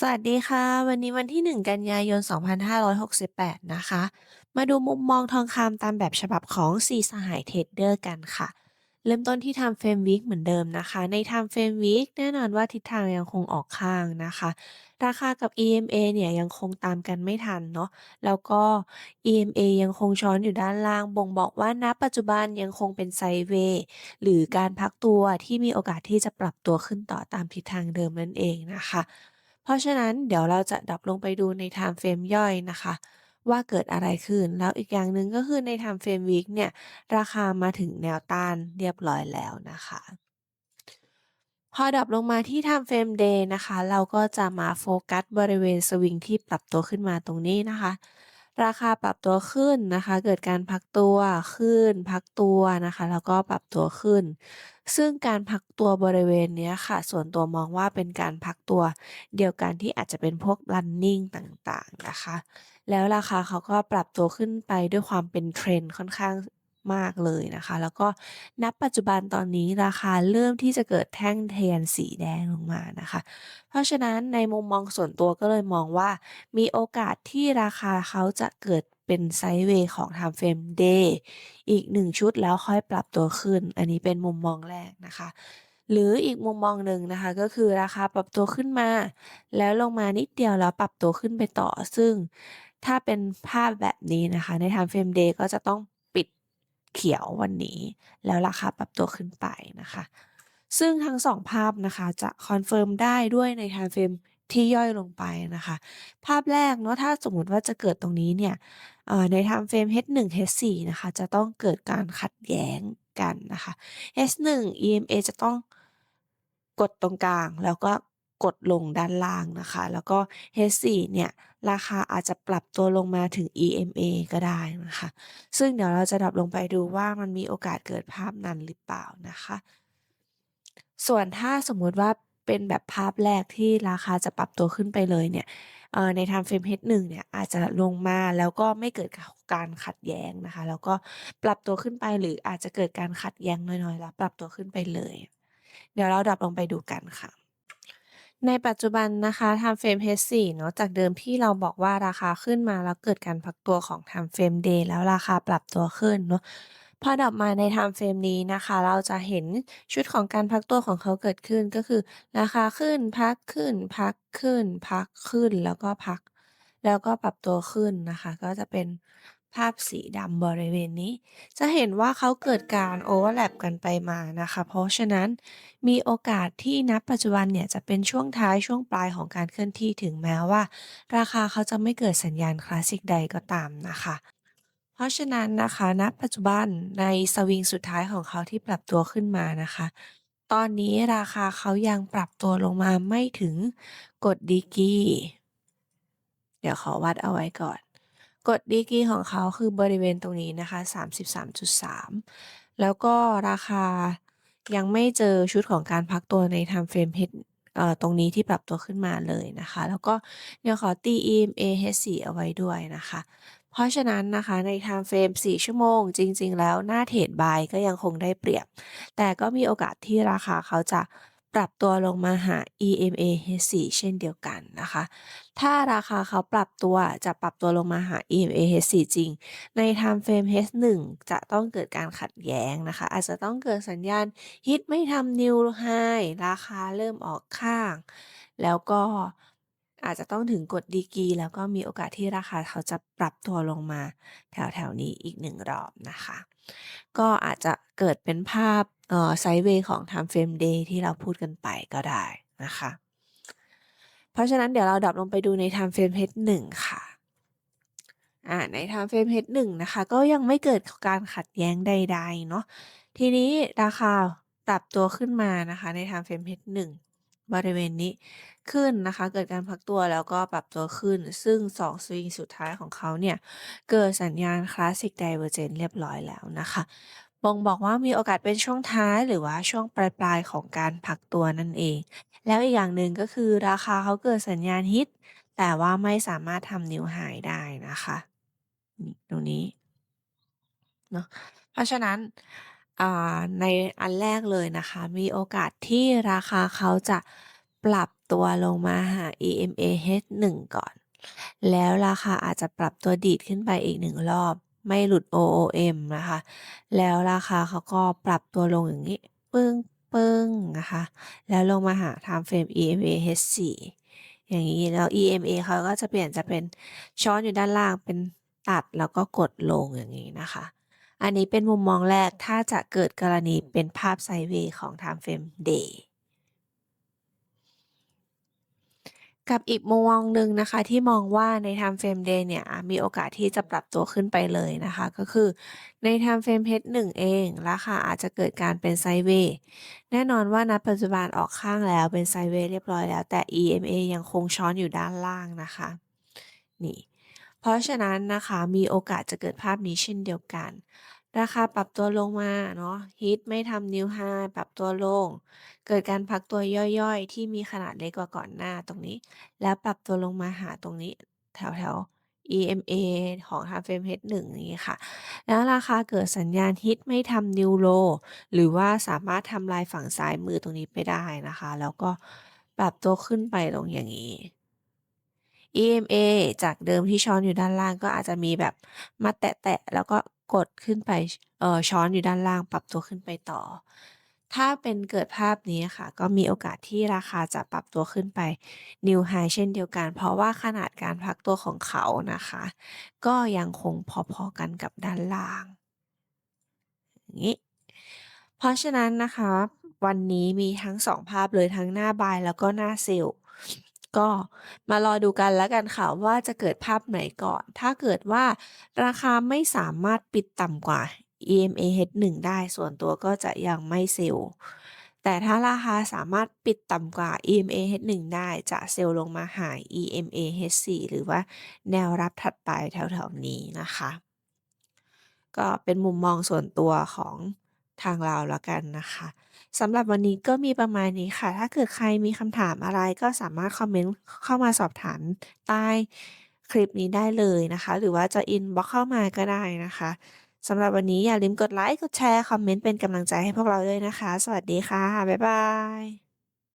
สวัสดีค่ะ วันนี้วันที่ 1 กันยายน 2568 นะคะ มาดูมุมมองทองคำตามแบบฉบับของ4สหายเทรดเดอร์กันค่ะ เริ่มต้นที่ Time Frame Week เหมือนเดิมนะคะ ใน Time Frame Week แน่นอนว่าทิศทางยังคงออกข้างนะคะ ราคากับ EMA เนี่ยยังคงตามกันไม่ทันเนาะแล้วก็ EMA ยังคงช้อนอยู่ด้านล่าง บ่งบอกว่าณปัจจุบันยังคงเป็นไซด์เวย์หรือการพักตัวที่มีโอกาสที่จะปรับตัวขึ้นต่อตามทิศทางเดิมนั่นเองนะคะ เพราะฉะนั้นเดี๋ยวเราจะดับลงไปดูใน Time Frame ย่อยนะคะ ว่าเกิดอะไรขึ้น แล้วอีกอย่างหนึ่งก็คือใน Time Frame Week เนี่ย ราคามาถึงแนวต้านเรียบร้อยแล้วนะคะ พอดับลงมาที่ Time Frame Day นะคะ เราก็จะมาโฟกัสบริเวณสวิงที่ปรับตัวขึ้นมาตรงนี้นะคะ ราคาปรับตัวขึ้นนะคะ เกิดการพักตัวขึ้น พักตัวนะคะ แล้วก็ปรับตัวขึ้น ซึ่งการพักตัวบริเวณนี้ค่ะ ส่วนตัวมองว่าเป็นการพักตัวเดียวกันที่อาจจะเป็นพวก running ต่างๆนะคะ แล้วราคาเขาก็ปรับตัวขึ้นไปด้วยความเป็นเทรนด์ค่อนข้าง มากเลยนะคะ แล้วก็ณปัจจุบันตอนนี้ราคาเริ่มที่จะเกิดแท่งเทียนสีแดงลงมานะคะ เพราะฉะนั้นในมุมมองส่วนตัวก็เลยมองว่า มีโอกาสที่ราคาเขาจะเกิดเป็นไซด์เวย์ของ Time Frame Day อีก 1 ชุดแล้วค่อยปรับตัวขึ้น อันนี้เป็นมุมมองแรกนะคะหรืออีกมุมมองหนึ่งนะคะก็คือราคาปรับตัวขึ้นมา แล้วลงมานิดเดียวแล้วปรับตัวขึ้นไปต่อ ซึ่งถ้าเป็นภาพแบบนี้นะคะ ใน Time Frame Day ก็จะต้อง เขียววันนี้ แล้วราคาปรับตัวขึ้นไปนะคะ ซึ่งทั้ง2ภาพนะคะจะคอนเฟิร์มได้ด้วยใน Time Frame ที่ย่อยลงไปนะคะ ภาพแรกเนาะถ้าสมมติว่าจะเกิดตรงนี้เนี่ยเอ่อใน Time Frame H1 H4 นะคะจะต้องเกิดการขัดแย้งกันนะคะ H1 EMA จะต้องกดตรงกลางแล้วก็ กดลงด้านล่างนะคะ แล้วก็ H4 เนี่ยราคาอาจจะปรับตัวลงมาถึง EMA ก็ได้นะคะ ซึ่งเดี๋ยวเราจะดร็อปลงไปดูว่ามันมีโอกาสเกิดภาพนั้นหรือเปล่านะคะ ส่วนถ้าสมมุติว่าเป็นแบบภาพแรกที่ราคาจะปรับตัวขึ้นไปเลยเนี่ยใน Time Frame H1 เนี่ยอาจจะลงมาแล้วก็ไม่เกิดการขัดแย้งนะคะ แล้วก็ปรับตัวขึ้นไปหรืออาจจะเกิดการขัดแย้งน้อยๆ แล้วปรับตัวขึ้นไปเลย เดี๋ยวเราดร็อปลงไปดูกันค่ะ ในปัจจุบันนะคะ Time Frame H4 เนาะจากเดิมที่เราบอกว่าราคาขึ้นมาแล้วเกิดการพักตัวของ Time Frame Day แล้วราคาปรับตัวขึ้นเนาะพอดรอปมาใน Time Frame นี้นะคะ เราจะเห็นชุดของการพักตัวของเขาเกิดขึ้นก็คือ ราคาขึ้นพักขึ้น พักขึ้น พักขึ้นแล้วก็พัก แล้วก็ปรับตัวขึ้นนะคะ ก็จะเป็น ภาพสีดำบริเวณนี้ จะเห็นว่าเขาเกิดการ overlap กันไปมานะคะ เพราะฉะนั้นมีโอกาสที่ณปัจจุบันเนี่ยจะเป็นช่วงท้ายช่วงปลายของการเคลื่อนที่ถึงแม้ว่า ราคาเขาจะไม่เกิดสัญญาณคลาสสิกใดก็ตามนะคะ เพราะฉะนั้นนะคะณปัจจุบันในสวิงสุดท้ายของเขาที่ปรับตัวขึ้นมานะคะตอนนี้ราคาเขายังปรับตัวลงมาไม่ถึงกฎดีกรีเดี๋ยวขอวัดเอาไว้ก่อน กฎดีกรีของเขาคือบริเวณตรงนี้นะคะ 33.3 แล้วก็ราคายังไม่เจอชุดของการพักตัวใน Time Frame H เอ่อตรงนี้ที่ปรับตัวขึ้นมาเลยนะคะ แล้วก็เดี๋ยวขอตี EMA H4 เอาไว้ด้วยนะคะ เพราะฉะนั้นนะคะใน Time Frame 4 ชั่วโมง จริง ๆ แล้วหน้าเทรด Buy ก็ยังคงได้เปรียบ แต่ก็มีโอกาสที่ราคาเขาจะ รับตัวลงมาหา EMA H4 เช่นเดียวกันนะคะ ถ้าราคาเขาปรับตัวจะปรับตัวลงมาหา EMA H4 จริง ใน Time Frame H1 จะต้องเกิดการขัดแย้งนะคะ อาจจะต้องเกิดสัญญาณฮิตไม่ทำ New High ราคาเริ่มออกข้าง แล้วก็อาจจะต้องถึงกฎดีกีแล้วก็มีโอกาสที่ราคาเขาจะปรับตัวลงมาแถวๆนี้อีก1รอบนะคะ ก็อาจจะเกิดเป็นภาพ เอ่อไซด์เวย์ของ Time Frame Day ที่เราพูดกันไปก็ได้นะคะ เพราะฉะนั้นเดี๋ยวเราดร็อปลงไปดูใน Time Frame H1 ค่ะอ่าใน Time Frame H1 นะคะ ก็ยังไม่เกิดการขัดแย้งใด ๆ เนาะทีนี้ราคาปรับตัวขึ้นมานะคะใน Time Frame H1 บริเวณนี้ขึ้นนะคะ เกิดการพักตัวแล้วก็ปรับตัวขึ้น ซึ่ง2สวิงสุดท้ายของเขาเนี่ย เกิดสัญญาณ Classic Divergence เรียบร้อยแล้วนะคะ บ่งบอกว่ามีโอกาสเป็นช่วงท้าย หรือว่าช่วงปลาย ๆ ของการพักตัวนั่นเอง แล้วอีกอย่างหนึ่งก็คือราคาเขาเกิดสัญญาณฮิต แต่ว่าไม่สามารถทำ New High ได้นะคะตรงนี้ เนาะ เพราะฉะนั้น อ่า ในอันแรกเลยนะคะ มีโอกาสที่ราคาเขาจะปรับตัวลงมาหา EMA H1 ก่อน แล้วราคาอาจจะปรับตัวดีดขึ้นไปอีก 1 รอบ ไม่หลุด OOM นะคะ แล้วราคาเขาก็ปรับตัวลงอย่างงี้ปึ้งปึ้งนะคะ แล้วลงมาหา Time Frame EMA H4 อย่างงี้แล้ว EMA เขาก็จะเปลี่ยนจะเป็นช้อนอยู่ด้านล่างเป็นตัดแล้วก็กดลงอย่างงี้นะคะ อันนี้เป็นมุมมองแรกถ้าจะเกิดกรณีเป็นภาพไซเวย์ของ Time Frame Day กับอีกมุมมองหนึ่งนะคะ ที่มองว่าใน Time Frame Day เนี่ยอามีโอกาสที่จะปรับตัวขึ้นไปเลยนะคะ ก็คือใน Time Frame H1 เองราคาอาจจะเกิดการเป็นไซด์เวย์แน่นอนว่าณปัจจุบันออกข้างแล้วเป็นไซด์เวย์เรียบร้อยแล้วแต่ EMA ยังคงช้อนอยู่ด้านล่างนะคะนี่เพราะฉะนั้นนะคะมีโอกาสจะเกิดภาพนี้เช่นเดียวกัน ราคาปรับตัวลงมาเนาะฮิตไม่ทำ New High ปรับตัวลง เกิดการพักตัวย่อย ๆ ที่มีขนาดเล็กกว่าก่อนหน้าตรงนี้ แล้วปรับตัวลงมาหาตรงนี้ แถว ๆ EMA ของ Time Frame H1 อย่างงี้ค่ะ แล้วราคาเกิดสัญญาณฮิตไม่ทำ New Low หรือว่าสามารถทำลายฝั่งซ้ายมือตรงนี้ไปได้นะคะ แล้วก็ปรับตัวขึ้นไปตรงอย่างงี้ EMA จากเดิมที่ช้อนอยู่ด้านล่างก็อาจจะมีแบบมาแตะๆแล้วก็ กดขึ้นไปเออช้อนอยู่ด้านล่างปรับตัวขึ้นไปต่อ ถ้าเป็นเกิดภาพนี้ค่ะ ก็มีโอกาสที่ราคาจะปรับตัวขึ้นไป New High เช่นเดียวกัน เพราะว่าขนาดการพักตัวของเขานะคะ ก็ยังคงพอๆกันกับด้านล่างอย่างงี้เพราะฉะนั้นนะคะ วันนี้มีทั้ง 2 ภาพเลยทั้งหน้า Buy แล้วก็หน้า Sell ก็มารอดูกันแล้วกันค่ะว่าจะเกิดภาพไหนก่อน ถ้าเกิดว่าราคาไม่สามารถปิดต่ำกว่า EMA H1 ได้ส่วนตัวก็จะยังไม่เซลล์แต่ถ้าราคาสามารถปิดต่ำกว่า EMA H1 ได้จะเซลล์ลงมาหา EMA H4 หรือว่าแนวรับถัดไปแถวๆนี้นะคะ ก็เป็นมุมมองส่วนตัวของ ทางเราแล้วกันนะคะ สำหรับวันนี้ก็มีประมาณนี้ค่ะ ถ้าเกิดใครมีคำถามอะไรก็สามารถคอมเมนต์เข้ามาสอบถามใต้คลิปนี้ได้เลยนะคะ หรือว่าจะอินบ็อกเข้ามาก็ได้นะคะสำหรับวันนี้อย่าลืมกดไลค์ กดแชร์ คอมเมนต์เป็นกำลังใจให้พวกเราด้วยนะคะ สวัสดีค่ะ บ๊ายบาย